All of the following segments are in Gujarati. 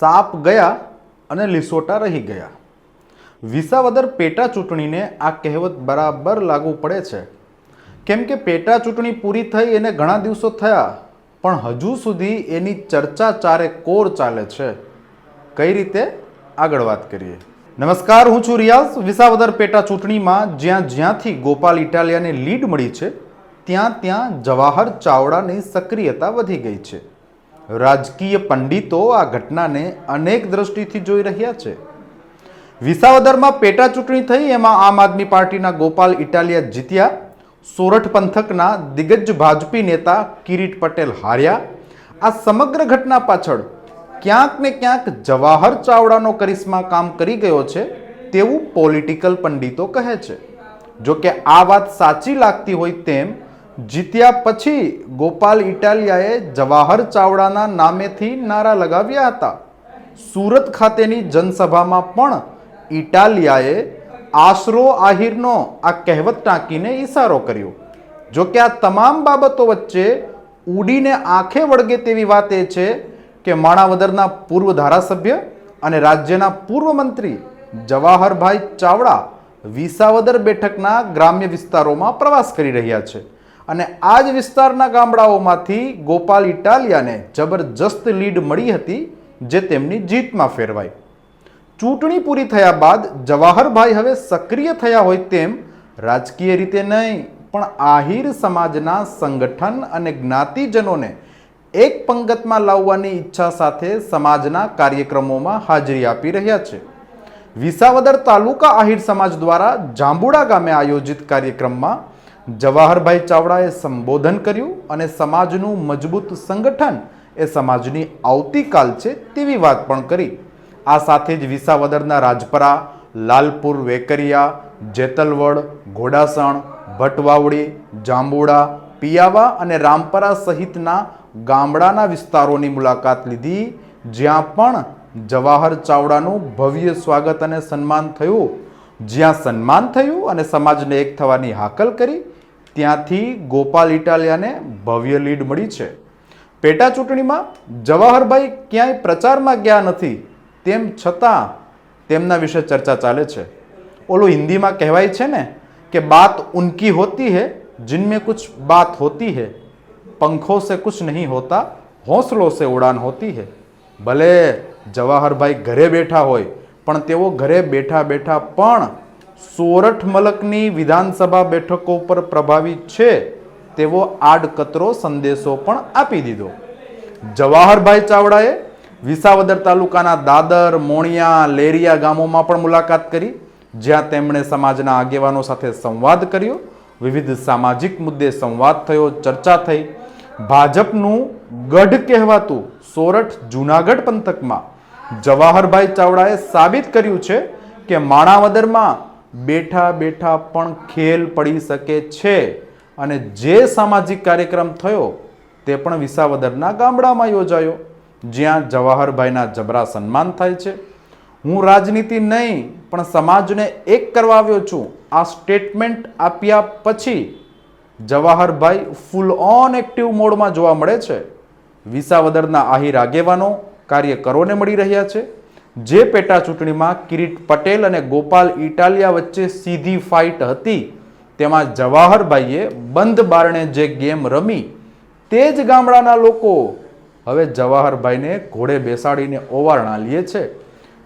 સાપ ગયા અને લીસોટા રહી ગયા. વિસાવદર પેટા ચૂંટણીને આ કહેવત બરાબર લાગુ પડે છે. કેમ કે પેટા ચૂંટણી પૂરી થઈ એને ઘણા દિવસો થયા, પણ હજુ સુધી એની ચર્ચા ચારે કોર ચાલે છે. કઈ રીતે? આગળ વાત કરીએ. નમસ્કાર, હું છું રિયાઝ. વિસાવદર પેટા ચૂંટણીમાં જ્યાં જ્યાંથી ગોપાલ ઇટાલિયાને લીડ મળી છે, ત્યાં ત્યાં જવાહર ચાવડાની સક્રિયતા વધી ગઈ છે. રાજકીય પંડિતો આ ઘટનાને અનેક દ્રષ્ટિથી જોઈ રહ્યા છે. વિસાવદરમાં પેટા ચૂંટણી થઈ, એમાં આમ આદમી પાર્ટીના ગોપાલ ઇટાલિયા જીત્યા. સોરઠ પંથકના દિગ્ગજ ભાજપી નેતા કિરીટ પટેલ હાર્યા. આ સમગ્ર ઘટના પાછળ ક્યાંક ને ક્યાંક જવાહર ચાવડાનો કરિશ્મા કામ કરી ગયો છે તેવું પોલિટિકલ પંડિતો કહે છે. જો કે આ વાત સાચી લાગતી હોય તેમ જીત્યા પછી ગોપાલ ઇટાલિયાએ જવાહર ચાવડાના નામેથી નારા લગાવ્યા હતા. સુરત ખાતેની જનસભામાં પણ ઇટાલિયાએ આશરો આહિરનો આ કહેવત ટાંકીને ઈશારો કર્યો. જો કે આ તમામ બાબતો વચ્ચે ઉડીને આંખે વળગે તેવી વાત એ છે કે માણાવદરના પૂર્વ ધારાસભ્ય અને રાજ્યના પૂર્વ મંત્રી જવાહરભાઈ ચાવડા વિસાવદર બેઠકના ગ્રામ્ય વિસ્તારોમાં પ્રવાસ કરી રહ્યા છે. અને આ જ વિસ્તારના ગામડાઓમાંથી ગોપાલ ઇટાલિયાને જબરજસ્ત લીડ મળી હતી, જે તેમની જીતમાં ફેરવાઈ. ચૂંટણી પૂરી થયા બાદ જવાહરભાઈ હવે સક્રિય થયા હોય તેમ રાજકીય રીતે નહીં, પણ આહિર સમાજના સંગઠન અને જ્ઞાતિજનોને એક પંગતમાં લાવવાની ઈચ્છા સાથે સમાજના કાર્યક્રમોમાં હાજરી આપી રહ્યા છે. વિસાવદર તાલુકા આહિર સમાજ દ્વારા જાંબુડા ગામે આયોજિત કાર્યક્રમમાં જવાહરભાઈ ચાવડાએ સંબોધન કર્યું અને સમાજનું મજબૂત સંગઠન એ સમાજની આવતીકાલ છે તેવી વાત પણ કરી. આ સાથે જ વિસાવદરના રાજપરા, લાલપુર વેકરિયા, જેતલવડ, ઘોડાસણ, ભટવાવડી, જાંબુડા, પિયાવા અને રામપરા સહિતના ગામડાના વિસ્તારોની મુલાકાત લીધી, જ્યાં પણ જવાહર ચાવડાનું ભવ્ય સ્વાગત અને સન્માન થયું. જ્યાં સન્માન થયું અને સમાજને એક થવાની હાકલ કરી ત્યાંથી ગોપાલ ઇટાલિયાને ભવ્ય લીડ મળી છે. પેટા ચૂંટણીમાં જવાહરભાઈ ક્યાંય પ્રચારમાં ગયા નથી, તેમ છતાં તેમના વિશે ચર્ચા ચાલે છે. ઓલું હિન્દીમાં કહેવાય છે ને કે બાત ઉનકી હોતી હૈ, જિનમે કુછ બાત હોતી હૈ, પંખો સે કુછ નહીં હોતા, હોંસલો સે ઉડાન હોતી હૈ. ભલે જવાહરભાઈ ઘરે બેઠા હોય, પણ તેઓ ઘરે બેઠા બેઠા પણ સોરઠ મલકની વિધાનસભા બેઠકો પર પ્રભાવિત છે, તેવો આડકતરો સંદેશો પણ આપી દીધો. જવાહરભાઈ ચાવડાએ વિસાવદર તાલુકાના દાદર, મોણિયા, લેરિયા ગામોમાં પણ મુલાકાત કરી, જ્યાં તેમણે સમાજના આગેવાનો સાથે સંવાદ કર્યો. વિવિધ સામાજિક મુદ્દે સંવાદ થયો, ચર્ચા થઈ. ભાજપનું ગઢ કહેવાતું સોરઠ જૂનાગઢ પંથકમાં જવાહરભાઈ ચાવડાએ સાબિત કર્યું છે કે માણાવદરમાં બેઠા બેઠા પણ ખેલ પડી શકે છે. અને જે સામાજિક કાર્યક્રમ થયો, તે પણ વિસાવદરના ગામડામાં યોજાયો. જ્યાં જવાહરભાઈના જબરા સન્માન થાય છે. હું રાજનીતિ નહીં, પણ સમાજને એક કરવા આવ્યો છું. આ સ્ટેટમેન્ટ આપ્યા પછી જવાહરભાઈ ફૂલ ઓન એક્ટિવ મોડમાં જોવા મળે છે. વિસાવદરના આહિર આગેવાનો, કાર્યકરોને મળી રહ્યા છે. જે પેટા ચૂંટણીમાં કિરીટ પટેલ અને ગોપાલ ઇટાલિયા વચ્ચે સીધી ફાઇટ હતી, તેમાં જવાહરભાઈએ બંધ બારણે જે ગેમ રમી, તે જ ગામડાના લોકો હવે જવાહરભાઈને ઘોડે બેસાડીને ઓવારણા લે છે.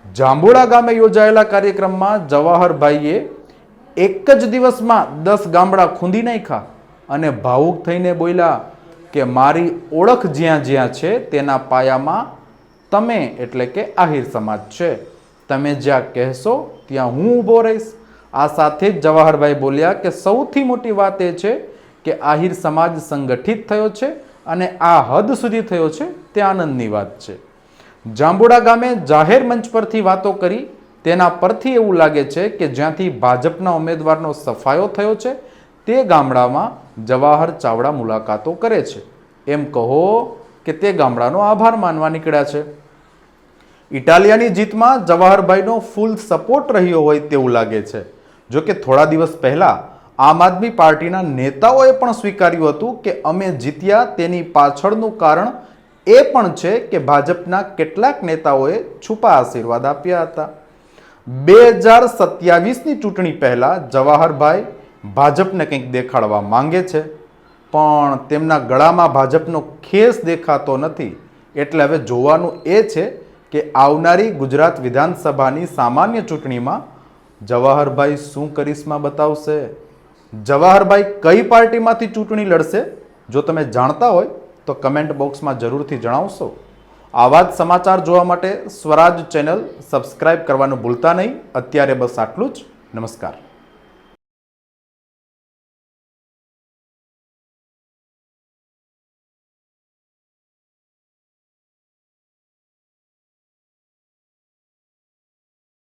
જાંબુડા ગામે યોજાયેલા કાર્યક્રમમાં જવાહરભાઈએ એક જ દિવસમાં દસ ગામડા ખૂંદી નાખ્યા અને ભાવુક થઈને બોલ્યા કે મારી ઓળખ જ્યાં જ્યાં છે તેના પાયામાં તમે એટલે કે આહિર સમાજ છે. તમે જ્યાં કહેશો ત્યાં હું ઊભો રહીશ. આ સાથે જ જવાહરભાઈ બોલ્યા કે સૌથી મોટી વાત એ છે કે આહિર સમાજ સંગઠિત થયો છે અને આ હદ સુધી થયો છે તે આનંદની વાત છે. જાંબુડા ગામે જાહેર મંચ પરથી વાતો કરી તેના પરથી એવું લાગે છે કે જ્યાંથી ભાજપના ઉમેદવારનો સફાયો થયો છે તે ગામડામાં જવાહર ચાવડા મુલાકાતો કરે છે. એમ કહો કે તે ગામડાનો આભાર માનવા નીકળ્યા છે. ઇટાલિયાની જીતમાં જવાહરભાઈનો ફૂલ સપોર્ટ રહ્યો હોય તેવું લાગે છે. જો કે થોડા દિવસ પહેલા આમ આદમી પાર્ટીના નેતાઓએ પણ સ્વીકાર્યું હતું કે અમે જીત્યા તેની પાછળનું કારણ એ પણ છે કે ભાજપના કેટલાક નેતાઓએ છુપા આશીર્વાદ આપ્યા હતા. બે હજાર સત્યાવીસની ચૂંટણી પહેલાં જવાહરભાઈ ભાજપને કંઈક દેખાડવા માંગે છે. પણ તેમના ગળામાં ભાજપનો ખેસ દેખાતો નથી. એટલે હવે જોવાનું એ છે કે આવનારી ગુજરાત વિધાનસભાની સામાન્ય ચૂંટણીમાં જવાહરભાઈ શું કરિશ્મા બતાવશે? જવાહરભાઈ કઈ પાર્ટીમાંથી ચૂંટણી લડશે? જો તમે જાણતા હોય, તો કમેન્ટ બોક્સમાં જરૂરથી જણાવશો. આવા જ સમાચાર જોવા માટે સ્વરાજ ચેનલ સબસ્ક્રાઇબ કરવાનું ભૂલતા નહીં. અત્યારે બસ આટલું જ. નમસ્કાર.